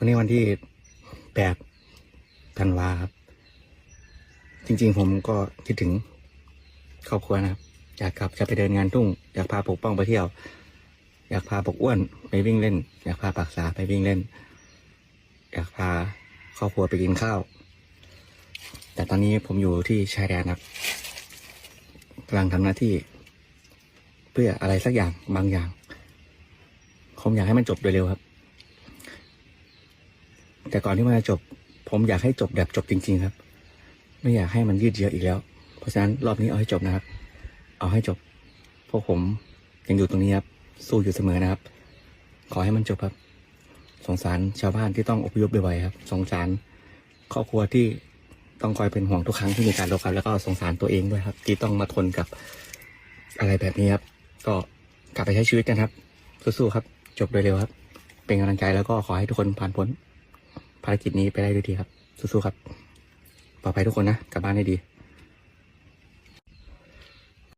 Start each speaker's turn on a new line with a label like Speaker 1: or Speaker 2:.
Speaker 1: วันนี้วันที่แปดธันวาครับ จริงๆผมก็คิดถึงครอบครัวนะครับ อยากกลับจะไปเดินงานทุ่ง อยากพาปกป้องไปเที่ยว อยากพาปกอ้วนไปวิ่งเล่น อยากพาปากษาไปวิ่งเล่น อยากพาครอบครัวไปกินข้าว แต่ตอนนี้ผมอยู่ที่ชายแดนครับกำลังทำหน้าที่ เพื่ออะไรสักอย่างบางอย่าง ผมอยากให้มันจบโดยเร็วครับ แต่ก่อนที่มันจะจบ ผมอยากให้จบแบบจบจริง ๆ ครับ ไม่อยากให้มันยืดเยื้ออีกแล้ว เพราะฉะนั้นรอบนี้เอาให้จบนะครับ เอาให้จบพวกผมยังอยู่ตรงนี้ครับ สู้อยู่เสมอนะครับ ขอให้มันจบครับ สงสารชาวบ้านที่ต้องอพยพบ่อยๆครับ สงสารครอบครัวที่ต้องคอยเป็นห่วงทุกครั้งที่มีการรบครับ แล้วก็สงสารตัวเองด้วยครับ ที่ต้องมาทนกับอะไรแบบนี้ครับ ก็กลับไปใช้ชีวิตกันครับ สู้ๆครับ จบโดยเร็วครับ เป็นกำลังใจแล้วก็ขอให้ทุกคนผ่านพ้น ภารกิจนี้ไปได้ด้วยดีครับ สู้ๆครับ ปลอดภัยทุกคนนะ กลับบ้านได้ดี